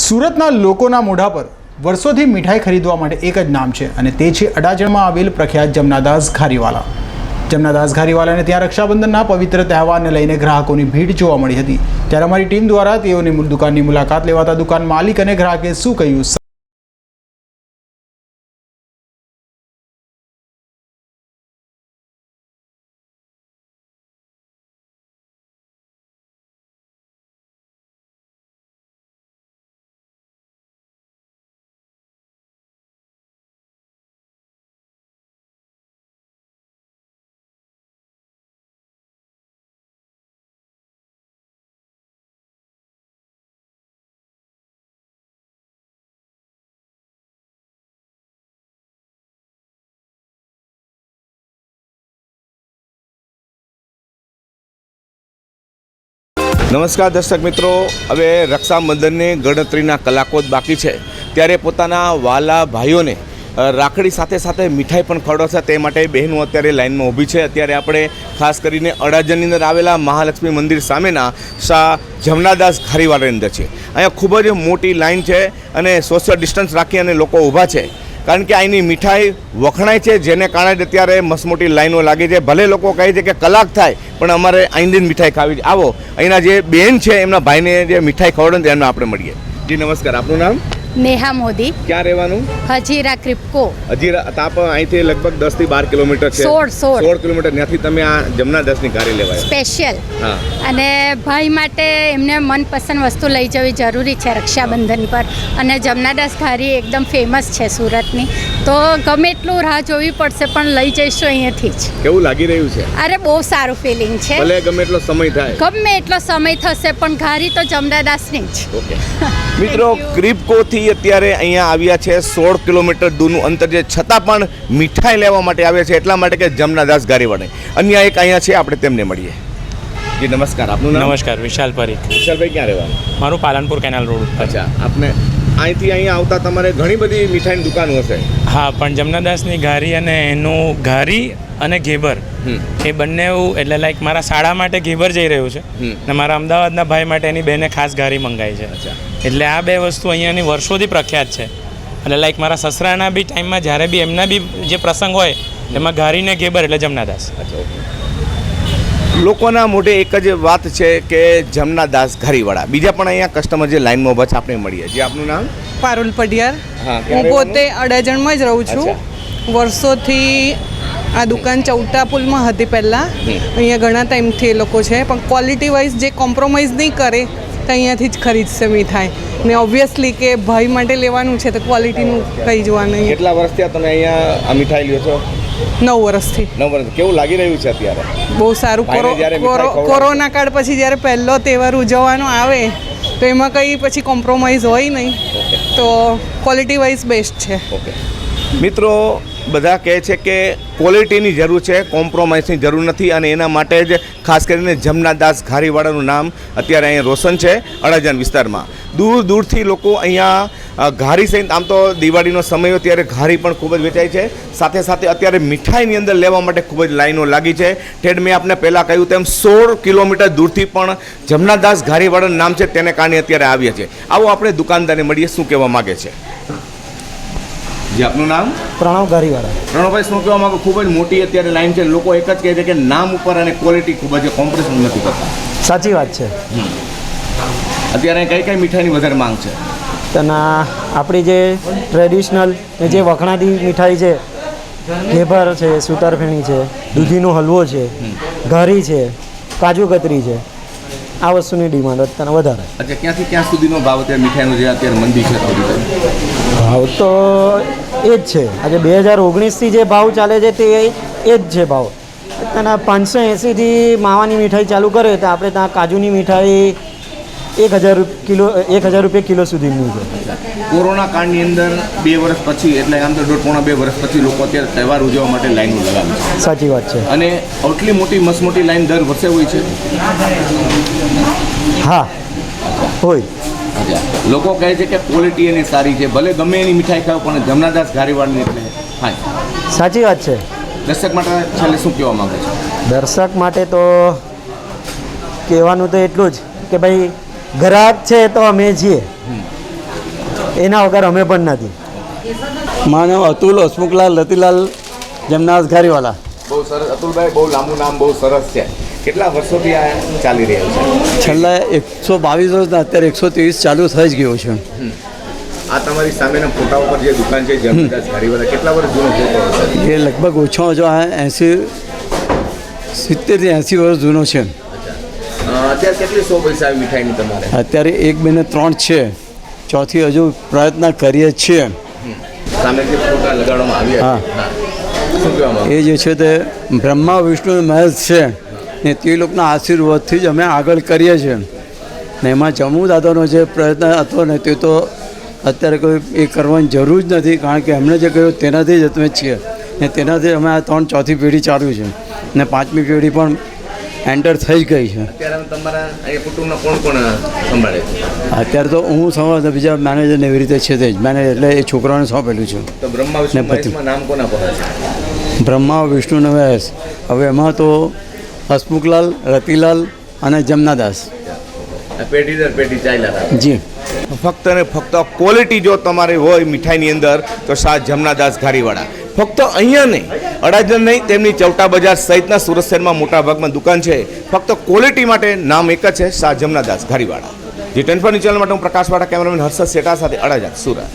સુરતના લોકોના મોઢા પર વર્ષોથી મીઠાઈ ખરીદવા માટે એક જ નામ છે અને તે છે અડાજણમાં આવેલ પ્રખ્યાત જમનાદાસ ઘારીવાલા. જમનાદાસ ઘારીવાલાને ત્યાં રક્ષાબંધનના પવિત્ર તહેવારને લઈને ગ્રાહકોની ભીડ જોવા મળી હતી. ત્યારે અમારી ટીમ દ્વારા તેઓની દુકાનની મુલાકાત લેવાતા દુકાન માલિક અને ગ્રાહકે શું કહ્યું? નમસ્કાર દર્શક મિત્રો. હવે રક્ષાબંધનની ગણતરીના કલાકો જ બાકી છે. ત્યારે પોતાના વાલા ભાઈઓને રાખડી સાથે સાથે મીઠાઈ પણ ખવડાવશે. તે માટે બહેનો અત્યારે લાઇનમાં ઊભી છે. અત્યારે આપણે ખાસ કરીને અડાજણની અંદર આવેલા મહાલક્ષ્મી મંદિર સામેના શાહ જમનાદાસ ઘારીવાળાની અંદર છે. અહીંયા ખૂબ જ મોટી લાઈન છે અને સોશિયલ ડિસ્ટન્સ રાખી અને લોકો ઊભા છે. કારણ કે અહીંની મીઠાઈ વખણાય છે, જેને કારણે અત્યારે મસમોટી લાઈનો લાગી છે. ભલે લોકો કહે છે કે કલાક થાય, પણ અમારે અહીંની મીઠાઈ ખાવી આવો, અહીંના જે બેન છે, એમના ભાઈને જે મીઠાઈ ખવડાવે એમને આપણે મળીએ. જી, નમસ્કાર. આપનું નામ? નેહા મોદી. ક્યાં રહેવાનું? હજીરા ક્રિપકો. હજીરા તાપ અહીંથી લગભગ દસથી બાર કિલોમીટર છે. સોળ, સોળ. સોળ કિલોમીટર ત્યાંથી તમે આ જમના દસની ગાડી લેવાય. સ્પેશિયલ. અને ભાઈ માટે એમને મનપસંદ વસ્તુ લઈ જવી જરૂરી છે રક્ષાબંધન પર. અને જમનાદાસ ઘારી એકદમ ફેમસ છે સુરતની. તો ગમે એટલું રાહ જોવી પડશે પણ લઈ જઈશું અહીંયાથી જ. કેવું લાગી રહ્યું છે? અરે બહુ સારું ફિલિંગ છે. ભલે ગમે એટલો સમય થાય. ગમે એટલો સમય થશે પણ ઘારી તો જમનાદાસની જ. ઓકે. મિત્રો ક્રિપકોથી અત્યારે અહીંયા આવ્યા છે સોળ કિલોમીટર દૂરનું અંતર છે. છતાં પણ મીઠાઈ લેવા માટે આવ્યા છે એટલા માટે કે જમનાદાસ ગારીવાડે. અન્ય એક અહીંયા છે આપણે તેમને મળીએ. જી નમસ્કાર. આપનું નમસ્કાર વિશાલ પરીખ. વિશાલભાઈ ક્યાં રહેવાનું? મારું પાલનપુર કેનાલ રોડ અચ્છા આપને અહીંથી અહીં આવતા તમારે ઘણી બધી મીઠાઈની દુકાનો હશે. હા પણ જમનાદાસની ઘારી અને એનું ઘારી અને ઘેબર. એ બંને એટલે લાઈક મારા શાળા માટે ઘેબર જઈ રહ્યું છે અને મારા અમદાવાદના ભાઈ માટે એની બેને ખાસ ઘારી મંગાવી છે. એટલે આ બે વસ્તુ અહીંયાની વર્ષોથી પ્રખ્યાત છે. એટલે લાઈક મારા સસરાના બી ટાઈમમાં જ્યારે બી એમના બી જે પ્રસંગ હોય એમાં ઘારી ને ઘેબર એટલે જમનાદાસ. અચ્છા ઓકે. લોકોના મોઢે એક જ વાત છે કે જમના દાસ ઘારીવાળા. બીજા પણ અહીંયા કસ્ટમર જે લાઈનમાં ઊભા છે આપણે મળીએ જે આપનું નામ? પારુલ પડિયાર હા, હું પોતે અડાજણમાં જ રહું છું. વર્ષોથી આ દુકાન ચૌટા પુલમાં હતી પહેલાં. અહીંયા ઘણા ટાઈમથી એ લોકો છે. પણ ક્વોલિટી વાઇઝ જે કોમ્પ્રોમાઇઝ નહીં કરે તો અહીંયાથી જ ખરીદશે મીઠાઈ ને ઓબ્વિયસલી કે ભાઈ માટે લેવાનું છે તો ક્વોલિટીનું કંઈ જોવાનું કેટલા વર્ષથી તમે અહીંયા આ મીઠાઈ લ્યો છો? નવ વર્ષથી. નવ વર્ષ કેવું લાગી રહ્યું છે અત્યારે? બહુ સારું. કોરોના કાળ પછી જ્યારે પહેલો તહેવાર ઉજવવાનો આવે તો એમાં કંઈ પછી કોમ્પ્રોમાઇઝ હોય નહીં. તો ક્વોલિટી વાઇઝ બેસ્ટ છે. ઓકે મિત્રો, બધા કહે છે કે ક્વોલિટીની જરૂર છે કોમ્પ્રોમાઇઝની જરૂર નથી અને એના માટે જ ખાસ કરીને જમનાદાસ ઘારીવાળાનું નામ અત્યારે અહીંયા રોશન છે અડાજણ વિસ્તારમાં. દૂર દૂરથી લોકો અહીંયા ઘારી સહિત, આમ તો દિવાળીનો સમય હોય ત્યારે ઘારી પણ ખૂબ જ વેચાય છે. સાથે સાથે અત્યારે મીઠાઈની અંદર લેવા માટે ખૂબ જ લાઈનો લાગી છે. ઠેડ મેં આપને પહેલાં કહ્યું તેમ સોળ કિલોમીટર દૂરથી પણ જમનાદાસ ઘારીવાળાનું નામ છે, તેને કારણે અત્યારે આવ્યા છે આવો આપણે દુકાનદારને મળીએ, શું કહેવા માગે છે? જી આપનું નામ? પ્રણવ ગારીવાળા પ્રણવભાઈ શું કહેવા માંગુ? ખૂબ જ મોટી અત્યારે લાઈન છે. લોકો એક જ કહે છે કે નામ ઉપર અને ક્વોલિટી ખૂબ જ કોમ્પ્રેશન નથી કરતા. સાચી વાત છે. અત્યારે કઈ કઈ મીઠાઈની વધારે માંગ છે? તેના આપણી જે ટ્રેડિશનલ જે વખણાતી મીઠાઈ છે ઘેભર છે સુતારફેણી છે દૂધીનો હલવો છે ઘારી છે કાજુ કતરી છે આ વસ્તુની ડિમાન્ડ અત્યારે વધારે. અચ્છા ક્યાંથી ક્યાં સુધીનો ભાવ અત્યારે મીઠાઈનો જે અત્યારે મંદી છે ભાવ તો એ જ છે. આજે બે હજાર ઓગણીસથી જે ભાવ ચાલે છે તે એ જ છે ભાવ. અત્યારના પાંચસો એંસીથી માવાની મીઠાઈ ચાલુ કરે તો આપણે ત્યાં કાજુની મીઠાઈ એક હજાર કિલો એક હજાર રૂપિયા કિલો સુધીની છે. કોરોના કાળની અંદર બે વર્ષ પછી એટલે આમ તો દોઢ પોણા બે વર્ષ પછી લોકો અત્યારે તહેવાર ઉજવવા માટે લાઈનો લગાવે છે. સાચી વાત છે. અને આટલી મોટી મસમોટી લાઈન દર વર્ષે હોય છે? હા હોય. લોકો કહે છે કે ક્વોલિટી એની સારી છે. ભલે ગમે એની મીઠાઈ ખાવ પણ જમનાદાસ ઘારીવાળની એટલે હા સાચી વાત છે. દર્શક માટે છેલ્લે શું કહેવા માંગે છે? દર્શક માટે તો કહેવાનું તો એટલું જ કે ભાઈ ગ્રાહક છે તો અમે છીએ. એના વગર અમે પણ નથી. માનો અતુલ હસમુખલાલ લતીલાલ જમનાસ ઘારીવાલા બહુ સરસ. અતુલભાઈ બહુ લાંબુ નામ બહુ સરસ છે. કેટલા વર્ષોથી આ ચાલી રહ્યું છે? છેલ્લા એકસો બાવીસ વર્ષના અત્યારે એકસો ત્રેવીસ ચાલુ થઈ જ ગયો છે. આ તમારી સામેના ફોટા ઉપર જે દુકાન છે ઘારીવાલા કેટલા વર્ષ જૂનો ફોટો એ લગભગ ઓછો ઓછો આ એંસી સિત્તેરથી એંસી વર્ષ જૂનો છે. અત્યારે કેટલી સો પૈસા મીઠાઈની તમારે? અત્યારે એક બે ને ત્રણ છે. ચોથી હજુ પ્રયત્ન કરીએ જ છીએ સામે જે ફોટા લગાડવામાં આવ્યા હા. એ જે છે તે બ્રહ્મા વિષ્ણુ મહેશ છે. ને તે લોકોના આશીર્વાદથી જ અમે આગળ કરીએ છીએ. ને એમાં જમ્મુ દાદાનો જે પ્રયત્ન હતો ને તે તો અત્યારે કોઈ એ કરવાની જરૂર જ નથી કારણ કે એમણે જે કહ્યું તેનાથી જ અમે છીએ. ને તેનાથી અમે આ ત્રણ ચોથી પેઢી ચાલુ છે. ને પાંચમી પેઢી પણ એન્ટર થઈ જ ગઈ છે. અત્યારે તો હું સંભાળ બીજા મેનેજર એવી રીતે છે તે જ. મેનેજર એટલે એ છોકરાને સોંપેલું છે. ને નામ કોના બ્રહ્મા વિષ્ણુ નવેશ હવે એમાં તો હસમુખલાલ રતિલાલ અને જમનાદાસ. પેઢી દર પેઢી ચાલ્યા જી. ફક્ત ને ફક્ત ક્વોલિટી જો તમારી હોય મીઠાઈની અંદર તો શાહ જમનાદાસ ઘારીવાળા. ફક્ત અહીંયા નહીં અડાજણ નહીં તેમની ચૌટા બજાર સહિતના સુરત શહેરમાં મોટા ભાગમાં દુકાન છે. ફક્ત ક્વોલિટી માટે નામ એક જ છે Shah Jamnadas Gharivala. G ten channel માટે હું પ્રકાશવાળા કેમેરામેન હર્ષદ શેટા સાથે અડાજણ સુરત.